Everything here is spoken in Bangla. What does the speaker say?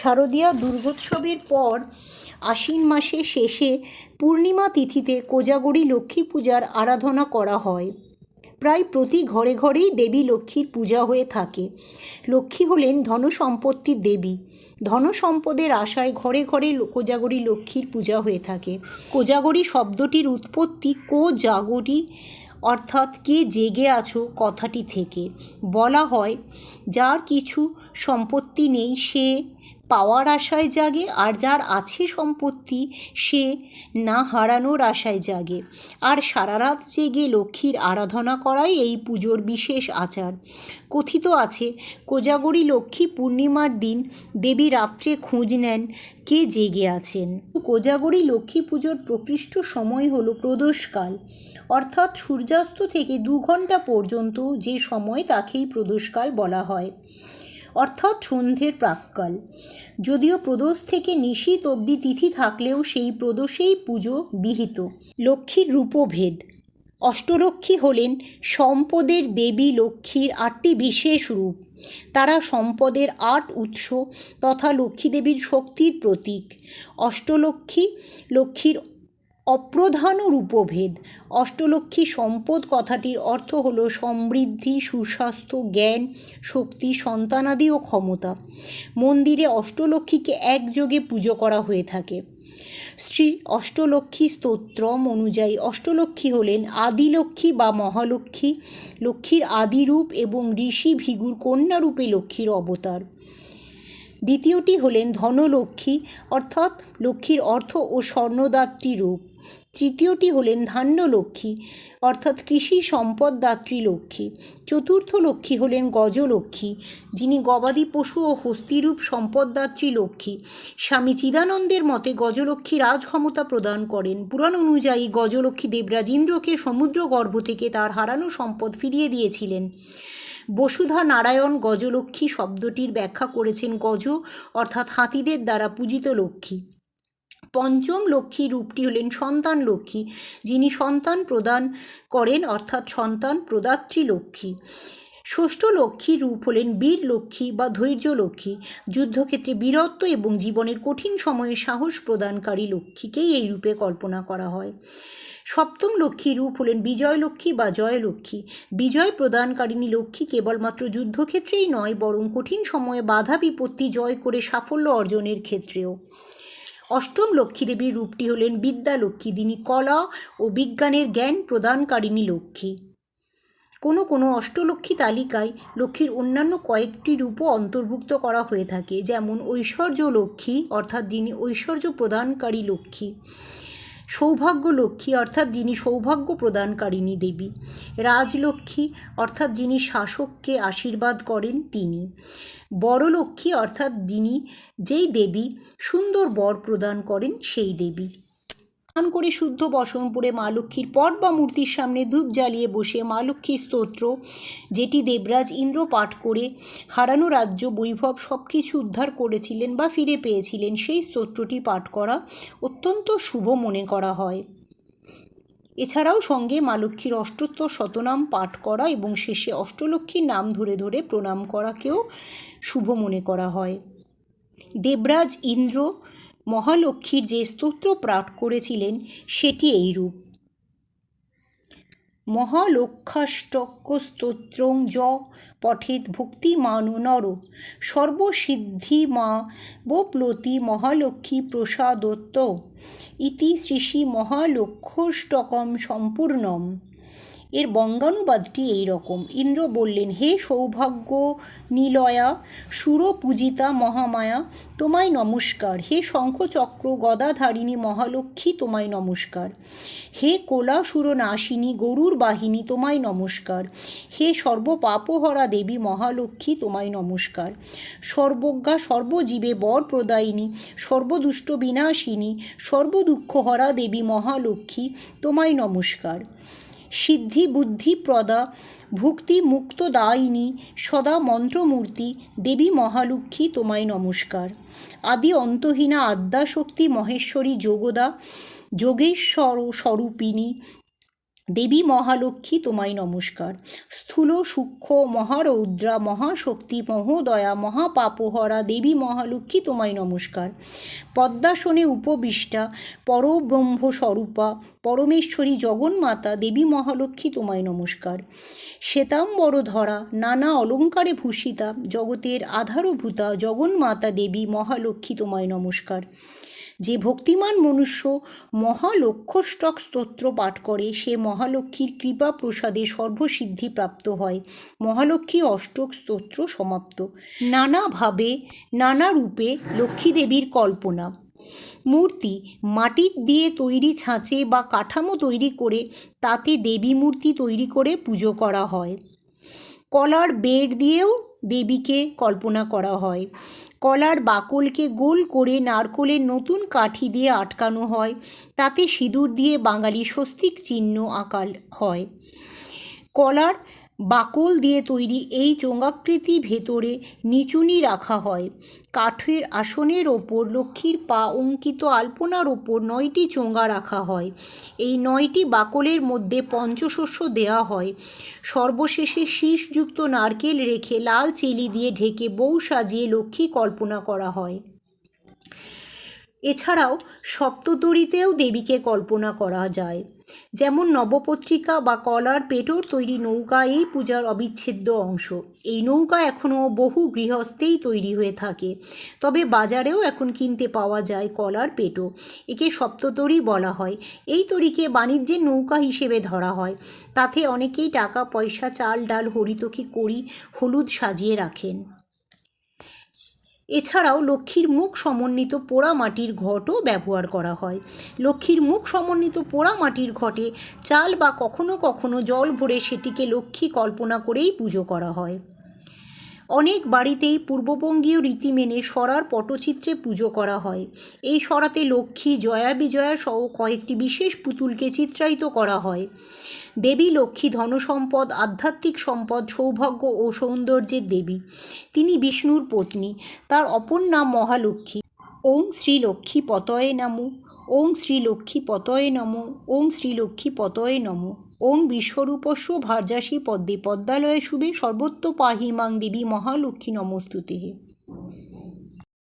শারদীয়া দুর্গোৎসবের পর আশ্বিন মাসের শেষে পূর্ণিমা তিথিতে কোজাগরী লক্ষ্মী পূজার আরাধনা করা হয়। প্রায় প্রতি ঘরে ঘরেই দেবী লক্ষ্মীর পূজা হয়ে থাকে। লক্ষ্মী হলেন ধন সম্পত্তির দেবী। ধন সম্পদের আশায় ঘরে ঘরে কোজাগরী লক্ষ্মীর পূজা হয়ে থাকে। কোজাগরী শব্দটির উৎপত্তি কো জাগরী অর্থাৎ কে জেগে আছো কথাটি থেকে। বলা হয়, যার কিছু সম্পত্তি নেই সে পাওয়ার আশায় জাগে আর যার আছে সম্পত্তি সে না হারানোর আশায় জাগে। আর সারা রাত জেগে লক্ষ্মীর আরাধনা করাই এই পুজোর বিশেষ আচার। কথিত আছে, কোজাগরী লক্ষ্মী পূর্ণিমার দিন দেবী রাত্রে খোঁজ নেন কে জেগে আছেন। কোজাগরী লক্ষ্মী পুজোর প্রকৃষ্ট সময় হল প্রদোষকাল। অর্থাৎ সূর্যাস্ত থেকে দু ঘণ্টা পর্যন্ত যে সময় তাকেই প্রদোষকাল বলা হয়। অর্থাৎ সন্ধ্যের প্রাক্কাল। যদিও প্রদোষ থেকে নিশীত অবধি তিথি থাকলেও সেই প্রদোষেই পুজো বিহিত। লক্ষ্মীর রূপভেদ। অষ্টলক্ষ্মী হলেন সম্পদের দেবী লক্ষ্মীর আটটি বিশেষ রূপ। তারা সম্পদের আট উৎস তথা লক্ষ্মী দেবীর শক্তির প্রতীক। অষ্টলক্ষ্মী লক্ষ্মীর অপ্রধান রূপভেদ অষ্টলক্ষ্মী সম্পদ কথাটির অর্থ হল সমৃদ্ধি, সুস্বাস্থ্য, জ্ঞান, শক্তি সন্তানাদি ও ক্ষমতা। মন্দিরে অষ্টলক্ষ্মীকে একযোগে পুজো করা হয়ে থাকে। শ্রী অষ্টলক্ষ্মী স্তোত্রম অনুযায়ী অষ্টলক্ষ্মী হলেন আদিলক্ষ্মী বা মহালক্ষ্মী। লক্ষ্মীর আদিরূপ এবং ঋষি ভিগুর কন্যা রূপে লক্ষ্মীর অবতার। দ্বিতীয়টি হলেন ধনলক্ষ্মী, অর্থাৎ লক্ষ্মীর অর্থ ও স্বর্ণদাত্রী রূপ। তৃতীয়টি হলেন ধান্যলক্ষ্মী অর্থাৎ কৃষি সম্পদদাত্রী লক্ষ্মী। চতুর্থ লক্ষ্মী হলেন গজলক্ষ্মী, যিনি গবাদি পশু ও হস্তিরূপ সম্পদদাত্রী লক্ষ্মী। স্বামী চিদানন্দের মতে গজলক্ষ্মী রাজক্ষমতা প্রদান করেন। পুরাণ অনুযায়ী গজলক্ষ্মী দেবরাজ ইন্দ্রকে সমুদ্র গর্ভ থেকে তার হারানো সম্পদ ফিরিয়ে দিয়েছিলেন। বসুধা নারায়ণ গজলক্ষ্মী শব্দটির ব্যাখ্যা করেছেন গজ, অর্থাৎ হাতিদের দ্বারা পূজিত লক্ষ্মী। পঞ্চম লক্ষ্মী রূপটি হলেন সন্তান লক্ষ্মী, যিনি সন্তান প্রদান করেন অর্থাৎ সন্তান প্রদাত্রী লক্ষ্মী। ষষ্ঠ লক্ষ্মী রূপ হলেন বীর লক্ষ্মী বা ধৈর্য লক্ষ্মী। যুদ্ধক্ষেত্রে বীরত্ব এবং জীবনের কঠিন সময়ে সাহস প্রদানকারী লক্ষ্মীকেই এই রূপে কল্পনা করা হয়। সপ্তম লক্ষ্মী রূপ হলেন বিজয় লক্ষ্মী বা জয় লক্ষ্মী। বিজয় প্রদানকারিণী লক্ষ্মী কেবলমাত্র যুদ্ধক্ষেত্রেই নয়, বরং কঠিন সময়ে বাধা বিপত্তি জয় করে সাফল্য অর্জনের ক্ষেত্রেও। অষ্টম লক্ষ্মী দেবীর রূপটি হলেন বিদ্যা লক্ষ্মী, যিনি কলা ও বিজ্ঞানের জ্ঞান প্রদানকারিণী লক্ষ্মী। কোনো কোনো অষ্টলক্ষ্মী তালিকায় লক্ষ্মীর অন্যান্য কয়েকটি রূপও অন্তর্ভুক্ত করা হয়ে থাকে, যেমন ঐশ্বর্য লক্ষ্মী, অর্থাৎ যিনি ঐশ্বর্য প্রদানকারী লক্ষ্মী। সৌভাগ্য লক্ষ্মী অর্থাৎ যিনি সৌভাগ্য প্রদানকারিণী দেবী। রাজলক্ষ্মী অর্থাৎ যিনি শাসককে আশীর্বাদ করেন তিনি। বড়লক্ষ্মী অর্থাৎ যিনি যেই দেবী সুন্দর বর প্রদান করেন সেই দেবী। স্নান করে শুদ্ধ বসনপুরে মা লক্ষ্মীর পট বা মূর্তির সামনে ধূপ জ্বালিয়ে বসে মা লক্ষ্মীর স্তোত্র, যেটি দেবরাজ ইন্দ্র পাঠ করে, হারানো রাজ্য, বৈভব সব কিছু উদ্ধার করেছিলেন বা ফিরে পেয়েছিলেন, সেই স্তোত্রটি পাঠ করা অত্যন্ত শুভ মনে করা হয়। এছাড়াও সঙ্গে মা লক্ষ্মীর অষ্টোত্তর শতনাম পাঠ করা এবং শেষে অষ্টলক্ষ্মীর নাম ধরে ধরে প্রণাম করাকেও শুভ মনে করা হয়। দেবরাজ ইন্দ্র মহালক্ষ্মীর যে স্তোত্র পাঠ করেছিলেন, সেটি এইরূপ। মহালক্ষাষ্টক স্তোত্রং য পঠিত পঠেত ভক্তিমানু নর। সর্বসিদ্ধি মা বোপ্লতি মহালক্ষ্মী প্রসাদত্ত। ইতি শ্রী মহালক্ষষ্টকম সম্পূর্ণম। এর বঙ্গানুবাদটি এই রকম ইন্দ্র বললেন, হে সৌভাগ্য নিলয়া, সুরপূজিতা মহামায়া, তোমায় নমস্কার। হে শঙ্খচক্র গদাধারিণী মহালক্ষ্মী, তোমায় নমস্কার। হে কোলাসুর নাশিনী গরুর বাহিনী, তোমায় নমস্কার। হে সর্বপাপহরা দেবী মহালক্ষ্মী, তোমায় নমস্কার। সর্বজ্ঞা, সর্বজীবে বর প্রদায়িনী, সর্বদুষ্ট বিনাশিনী, সর্বদুঃখহরা দেবী মহালক্ষ্মী, তোমায় নমস্কার। সিদ্ধি বুদ্ধি প্রদা ভুক্তি মুক্তদায়িনী সদা মন্ত্রমূর্তি দেবী মহালক্ষ্মী তোমায় নমস্কার। আদি অন্তহীনা আদ্যাশক্তি মহেশ্বরী যোগদা যোগেশ্বর স্বরূপিণী দেবী মহালক্ষ্মী, তোমায় নমস্কার। স্থূল, সূক্ষ্ম, মহারৌদ্রা, মহাশক্তি, মহোদয়া, মহাপাপহরা, দেবী মহালক্ষ্মী, তোমায় নমস্কার। পদ্মাসনে উপবিষ্টা, পরব্রহ্ম স্বরূপা, পরমেশ্বরী জগন্মাতা, দেবী মহালক্ষ্মী, তোমায় নমস্কার। শ্বেতাম্বর ধরা নানা অলঙ্কারে ভূষিতা, জগতের আধারভূতা, জগন্মাতা, দেবী মহালক্ষ্মী, তোমায় নমস্কার। যে ভক্তিমান মনুষ্য মহালক্ষ্যষ্টক স্তোত্র পাঠ করে, সে মহালক্ষ্মীর কৃপা প্রসাদে সর্বসিদ্ধি প্রাপ্ত হয়। মহালক্ষ্মী অষ্টক স্তোত্র সমাপ্ত। নানাভাবে নানা রূপে লক্ষ্মী দেবীর কল্পনা। মূর্তি মাটির দিয়ে তৈরি ছাঁচে বা কাঠামো তৈরি করে তাতে দেবী মূর্তি তৈরি করে পুজো করা হয়। কলার বেড দিয়েও দেবীকে কল্পনা করা হয়। কলার বাকলকে গোল করে নারকোলের নতুন কাঠি দিয়ে আটকানো হয়। তাতে সিঁদুর দিয়ে বাঙালি স্বস্তিক চিহ্ন আঁকাল হয়। কলার বাকল দিয়ে তৈরি এই চোঙাকৃতি ভেতরে নিচুনি রাখা হয়। কাঠের আসনের ওপর লক্ষ্মীর পা অঙ্কিত আলপনার ওপর নয়টি চোঙা রাখা হয়। এই নয়টি বাকলের মধ্যে পঞ্চশস্য দেওয়া হয়। সর্বশেষে শীষযুক্ত নারকেল রেখে লাল চেলি দিয়ে ঢেকে বউ সাজিয়ে লক্ষ্মী কল্পনা করা হয়। এছাড়াও সপ্ততরীতেও দেবীকে কল্পনা করা যায়। যেমন নবপত্রিকা বা কলার পেটোর তৈরি নৌকা এই পূজার অবিচ্ছেদ্য অংশ। এই নৌকা এখনও বহু গৃহস্থেই তৈরি হয়ে থাকে। তবে বাজারেও এখন কিনতে পাওয়া যায় কলার পেটো। একে সপ্ততরী বলা হয়। এই তরীকে বাণিজ্যের নৌকা হিসেবে ধরা হয়। তাতে অনেকেই টাকা, পয়সা, চাল, ডাল, হরিতকি করি হলুদ সাজিয়ে রাখেন। এছাড়াও লক্ষ্মীর মুখ সমন্বিত পোড়া মাটির ঘটও ব্যবহার করা হয়। লক্ষ্মীর মুখ সমন্বিত পোড়া মাটির ঘটে চাল বা কখনো কখনো জল ভরে সেটিকে লক্ষ্মী কল্পনা করেই পুজো করা হয়। অনেক বাড়িতেই পূর্ববঙ্গীয় রীতি মেনে সরার পটচিত্রে পুজো করা হয়। এই সরাতে লক্ষ্মী জয়া বিজয়া সহ কয়েকটি বিশেষ পুতুলকে চিত্রায়িত করা হয়। দেবী লক্ষ্মী ধনসম্পদ, আধ্যাত্মিক সম্পদ, সৌভাগ্য ও সৌন্দর্যের দেবী। তিনি বিষ্ণুর পত্নী। তার অপর নাম মহালক্ষ্মী। ওং শ্রী লক্ষ্মী পতয়ে নামু। ওং শ্রী লক্ষ্মী পতয়ে নম। ওং শ্রী লক্ষ্মী পতয়ে নম। ওং বিশ্বরূপস্য ভার্যাসী পদ্মে পদ্মালয়ে শুভে সর্বত্র পাহি মাং দেবী মহালক্ষ্মী নমস্তুতে।